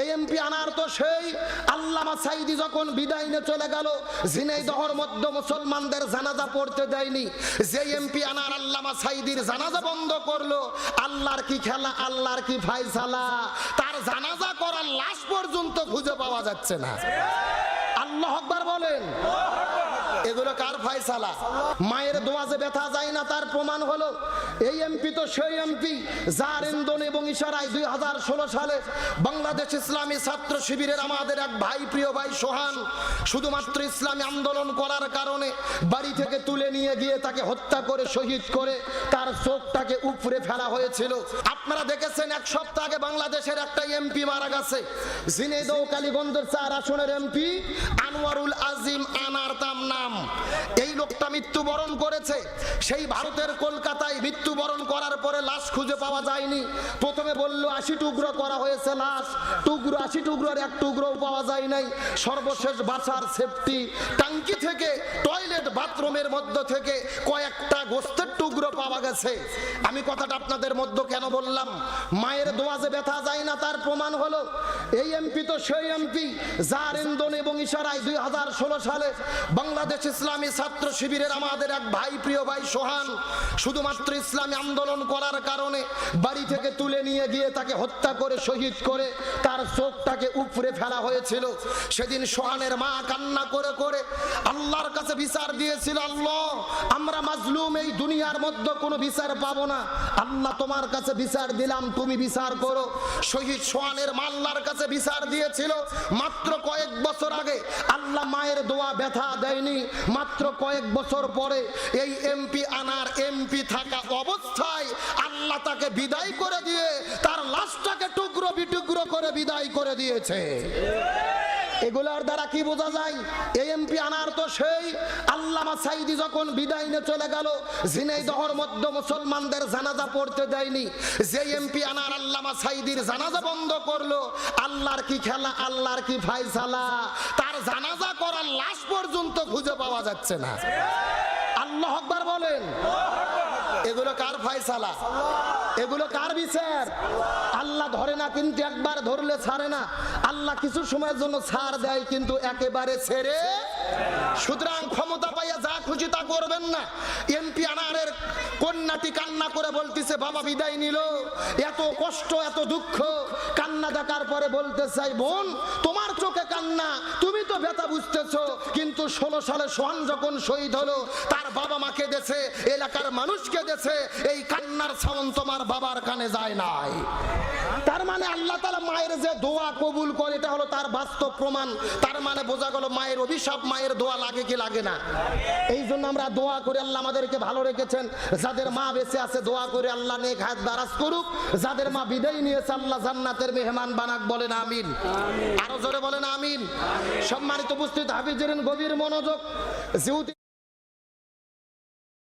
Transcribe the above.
এই এমপি আনার তো সেই আল্লামা সাইদি যখন বিদায় নিয়ে চলে গেল ঝিনাইদহর মধ্য মুসলমানদের জানাজা পড়তে দেয়নি, যে এমপি আনার আল্লামা সাইদির জানাজা বন্ধ করল, আল্লাহর কি খেলা, আল্লাহর কি ফাইসালা তার জানাজা করার লাশ পর্যন্ত খুঁজে পাওয়া যাচ্ছে না। আল্লাহ আকবার বলেন। এগুলো কার ফায়সালা? মায়ের দোয়া যে ব্যথা যায় না, তার প্রমাণ হলো এই এমপি তো সেই এমপি, যার ইন্ধন এবং ইশারায় দুই হাজার ষোলো সালে বাংলাদেশ ইসলামী ছাত্র শিবিরের আমাদের এক ভাই, প্রিয় ভাই সোহান, শুধুমাত্র ইসলামী আন্দোলন করার কারণে বাড়ি থেকে তুলে নিয়ে গিয়ে তাকে হত্যা করে, শহীদ করে তার চোখটাকে উপরে ফেলা হয়েছিল। আপনারা দেখেছেন, এক সপ্তাহ আগে বাংলাদেশের একটা এমপি মারা গেছে ঝিনেদৌ কালীগঞ্জের চার আসনের এমপি, আনোয়ারুল আজিম আনার তাম এই লোকটা মৃত্যুবরণ করেছে, সেই ভারতের কলকাতায় মৃত্যুবরণ করার পরে লাশ খুঁজে পাওয়া যায়নি। প্রথমে বলল, আশি টুকরো করা হয়েছে লাশ। টুকরো, আশি টুকরোর এক টুকরোও পাওয়া যায় নাই। সর্বশেষ বাসার সেফটি টাঙ্কি থেকে টয়লেট বাথরুমের মধ্য থেকে কয়েকটা গোস্তের পাওয়া গেছে। আমি কথাটা আপনাদের মধ্যে কেন বললাম? মায়ের দোয়া যে ব্যথা যায় না, তার প্রমাণ হলো এই এমপি তো সেই এমপি, যার ইন্ধন এবং ইশারায় দুই হাজার ষোলো সালে বাংলাদেশ ইসলামী ছাত্র শিবিরের আমাদের এক ভাই, প্রিয় ভাই সোহান, শুধুমাত্র ইসলামী আন্দোলন করার কারণে বাড়ি থেকে তুলে নিয়ে গিয়ে তাকে হত্যা করে, শহীদ করে, তার চোখটাকে উপরে ফেলা হয়েছিল। সেদিন সোহানের মা কান্না করে করে আল্লাহর কাছে বিচার দিয়েছিল, আল্লাহ, আমরা মাজলুম এই দুনিয়ার মধ্যে কোনো বিচার পাবো না। আল্লাহ তোমার কাছে বিচার দিলাম, তুমি বিচার করো। শহীদ সোহানের মাল্লার কাছে বিচার দিয়েছিল, মাত্র কয়েক বছর আগে। আল্লাহ মায়ের দোয়া ব্যথা দেয়নি, মাত্র কয়েক বছর পরে এই এমপি আনার এমপি থাকা অবস্থায় আল্লাহ তাকে বিদায় করে দিয়ে, তার লাশটাকে টুকরো বিটুকরো করে বিদায় করে দিয়েছে। এগুলোর দ্বারা কি বোঝা যায়? এই এমপি আনার তো সেই আল্লামা সাইদি যখন বিদায় নিয়ে চলে গেল ঝিনাইদহর মধ্য মুসলমানদের জানাজা পড়তে দেয়নি। যে এমপি আনার আল্লামা সাইদির জানাজা বন্ধ করল, আল্লাহর কি খেলা, আল্লাহর কি ফাইসালা তার জানাজা করার লাশ পর্যন্ত খুঁজে পাওয়া যাচ্ছে না। আল্লাহ আকবার বলেন। এগুলো কার ফায়সালা? এগুলো কার বিচার? আল্লাহ ধরে না কিন্তু একবার ধরলে ছাড়ে না। আল্লাহ কিছু সময়ের জন্য ছাড় দেয় কিন্তু একেবারে ছেড়ে। সুতরাং ক্ষমতা পাইয়া যা খুশি তা করবেন না। এমপি আনারের কন্যাটি কান্না করে বলতেছে, বাবা বিদায় নিল। এত কষ্ট, এত দুঃখ। কান্না দেখার পরে বলতে চাই, বোন, তোমার চোখে কান্না, তুমি তো ব্যথা বুঝতেছ। কিন্তু ষোলো সালে সোহান যখন শহীদ হলো, তার বাবা মাকে দেছে এলাকার মানুষকে দেছে এই কান্নার সাউন্ড তোমার বাবার কানে যায় নাই। তার মানে আল্লাহ তালা মায়ের যে দোয়া কবুল করে, এটা হলো তার বাস্তব প্রমাণ। তার মানে বোঝা গেল মায়ের অভিশাপ, মায়ের দোয়া লাগে কি লাগে না। এই জন্য আমরা দোয়া করে আল্লাহ আমাদেরকে ভালো রেখেছেন। যাদের মা বেঁচে আছে, দোয়া করে আল্লাহ নেক হাত দারাজ করুক। যাদের মা বিদায় নিয়েছে, আল্লাহ জান্নাতের মেহমান বানাক বলেন আমিন। আরও জোরে বলেন আমিন। সম্মানিত উপস্থিত হাফিজের গভীর মনোযোগ। যেহেতু